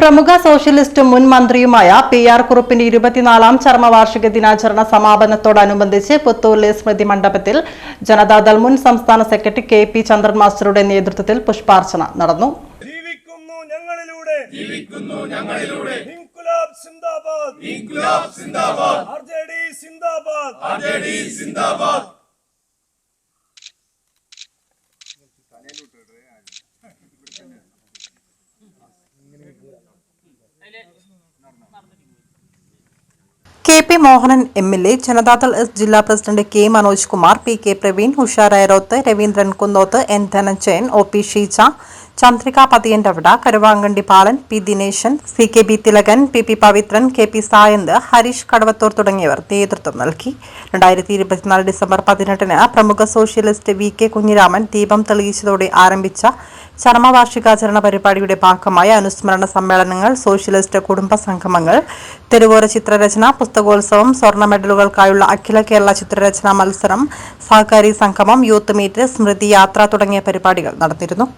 പ്രമുഖ സോഷ്യലിസ്റ്റും മുൻ മന്ത്രിയുമായ പി ആർ കുറുപ്പിന്റെ ഇരുപത്തിനാലാം ചർമ്മവാർഷിക ദിനാചരണ സമാപനത്തോടനുബന്ധിച്ച് പുത്തൂരിലെ സ്മൃതി മണ്ഡപത്തിൽ ജനതാദൾ മുൻ സംസ്ഥാന സെക്രട്ടറി കെ പി ചന്ദ്രൻ മാസ്റ്ററുടെ നേതൃത്വത്തിൽ പുഷ്പാർച്ചന നടന്നു. ജീവിക്കുന്നു ഞങ്ങളിലൂടെ. ജീവിക്കുന്നു ഞങ്ങളിലൂടെ. ഇൻകുലാബ് സിന്ദാബാദ്. ഇൻകുലാബ് സിന്ദാബാദ്. ആർജെഡി സിന്ദാബാദ്. RJD Zindabad. K P Mohanan M L A Janata Dal S ജില്ലാ president K Manoj Kumar P K Praveen ഉഷാറായ Rayaroth Raveendran Kunnoth N Dhananjayan O P Sheeja Chandrika Pathiyantavida Karuvankandi Palan P Dineshan C K B Thilakan P P Pavithran K P Sayanth Harish Kadavathur തുടങ്ങിയവർ നേതൃത്വം നൽകി. രണ്ടായിരത്തി ഇരുപത്തിനാല് December പതിനെട്ടിന് പ്രമുഖ socialist V K Kunhiraman ദീപം തെളിയിച്ചതോടെ ആരംഭിച്ച ചരമവാർഷികാചരണ പരിപാടിയുടെ ഭാഗമായ അനുസ്മരണ സമ്മേളനങ്ങൾ സോഷ്യലിസ്റ്റ് കുടുംബ സംഗമങ്ങൾ തെരുവോര ചിത്രരചന പുസ്തകോത്സവം സ്വർണ മെഡലുകൾക്കായുള്ള അഖില കേരള ചിത്രരചനാ മത്സരം സഹകാരി സംഗമം യൂത്ത് മീറ്റ് സ്മൃതി യാത്ര തുടങ്ങിയ പരിപാടികൾ നടന്നിരുന്നു.